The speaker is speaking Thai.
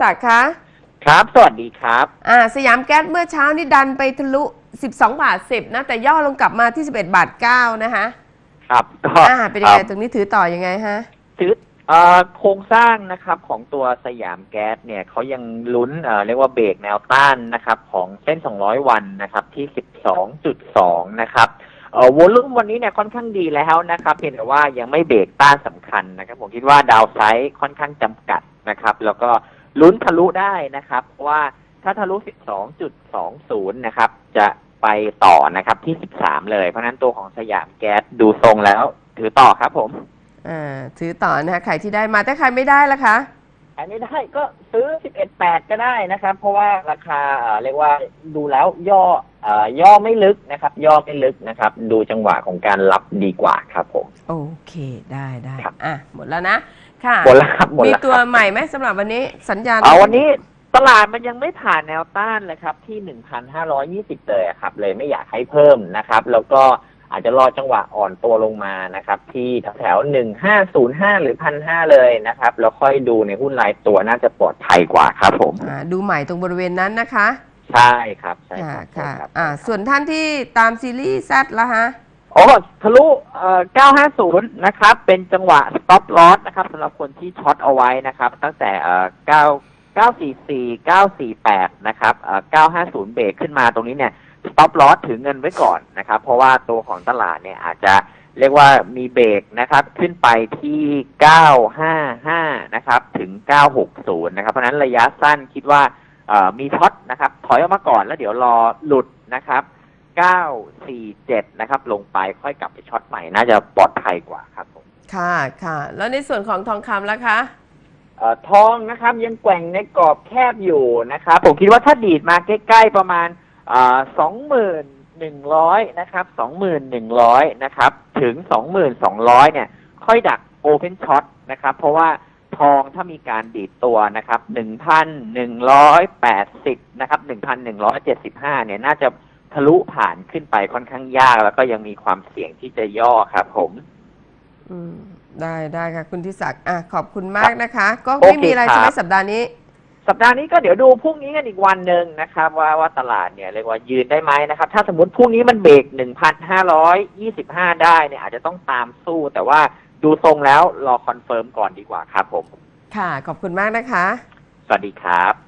ศักดิ์คะครับ สวัสดีครับ อ่าสยามแก๊สเมื่อเช้านี่ดันไปทะลุ 12 บาท 10 นะ แต่ย่อลงกลับมาที่ 11 บาท 9 นะคะครับก็อ่าเป็นยังไงอ่อตรงนี้ถือต่อยังไงฮะถือเอ่อโครงสร้างนะครับของตัวสยามแก๊สเนี่ยเขายังลุ้นเอ่อเรียกว่าเบรกแนวต้านนะครับของเส้น 200 วันนะครับที่ 12.2 นะครับเอ่อวอลุ่มวันนี้เนี่ยค่อนข้างดีแล้วนะครับเพียงแต่ว่ายังไม่เบรกต้านสำคัญนะครับ ผมคิดว่าดาวไซด์ค่อนข้างจำกัดนะครับ แล้วก็ ลุ้นทะลุได้นะครับเพราะว่าถ้าทะลุ 12.20 นะครับ จะไปต่อนะครับที่ 13 เลย เพราะฉะนั้นตัวของสยามแก๊สดูทรงแล้ว ถือต่อครับผม อ่าถือต่อนะคะใครที่ได้มาแต่ใครไม่ได้ล่ะคะ อันนี้ได้ก็ซื้อ 11.8 ก็ได้นะครับ เพราะว่าราคาเอ่อเรียกว่าดูแล้วย่อเอ่อย่อไม่ลึกนะครับ ย่อไม่ลึกนะครับ ดูจังหวะของการรับดีกว่าครับผม โอเคได้ได้ครับอะหมดแล้วนะ ค่ะหมดแล้วครับหมดมีแล้วตัวครับใหม่ไหมสำหรับวันนี้สัญญาณเอาวันนี้ตลาดมันยังไม่ผ่านแนวต้านเลยครับ ที่ 1,520 เลยอะครับ เลยไม่อยากให้เพิ่มนะครับ แล้วก็ อาจจะรอจังหวะอ่อนตัวลงมานะครับ ที่แถวๆ1505หรือ1,500เลยนะครับ แล้วค่อยดูในหุ้นรายตัวน่าจะปลอดภัยกว่าครับผมอ่าดูใหม่ตรงบริเวณนั้นนะคะใช่ครับใช่ค่ะครับใช่ค่ะครับอ่าส่วนท่านที่ตามซีรีส์แซดละฮะ โอ้ทะลุเอ่อ950 นะครับ เป็นจังหวะ stop loss นะครับสำหรับคนที่ช็อตเอาไว้นะครับ ตั้งแต่เอ่อ9 944 948 นะครับเอ่อ950 เบรกขึ้นมาตรงนี้เนี่ย stop loss ถือเงินไว้ก่อนนะครับ เพราะว่าตัวของตลาดเนี่ยอาจจะเรียกว่ามีเบรกนะครับ ขึ้นไปที่ 955 นะครับ ถึง 960 นะครับ เพราะฉะนั้นระยะสั้นคิดว่าเอ่อมีช็อตนะครับ ถอยออกมาก่อนแล้วเดี๋ยวรอหลุดนะครับ 947 นะครับ ลงไปค่อยกลับไปช็อตใหม่ น่าจะปลอดภัยกว่าครับผม ค่ะค่ะ แล้วในส่วนของทองคำละคะเอ่อทองนะครับยังแกว่งในกรอบแคบอยู่นะครับ ผมคิดว่าถ้าดีดมาใกล้ ๆ ประมาณ สองหมื่นหนึ่งร้อยนะครับสองหมื่นหนึ่งร้อยนะครับ ถึงสองหมื่นสองร้อยเนี่ย ค่อยดักโอเพนช็อตนะครับ เพราะว่าทองถ้ามีการดีดตัวนะครับหนึ่งพันหนึ่งร้อยแปดสิบนะครับหนึ่งพันหนึ่งร้อยเจ็ดสิบห้าเนี่ยน่าจะทะลุผ่านขึ้นไปค่อนข้างยาก แล้วก็ยังมีความเสี่ยงที่จะย่อครับผม อืม ได้ได้ค่ะ คุณทิศักดิ์อะขอบคุณมากนะคะ ก็โอเคไม่มีอะไรครับใช่ไหมสัปดาห์นี้ สัปดาห์นี้ก็เดี๋ยวดูพรุ่งนี้กันอีกวันหนึ่งนะครับว่าว่าตลาดเนี่ยเรียกว่ายืนได้ไหมนะครับ ถ้าสมมติพรุ่งนี้มันเบรกหนึ่งพันห้าร้อยยี่สิบห้าได้เนี่ยอาจจะต้องตามสู้ แต่ว่าดูทรงแล้วรอคอนเฟิร์มก่อนดีกว่าครับผม ค่ะ ขอบคุณมากนะคะ สวัสดีครับ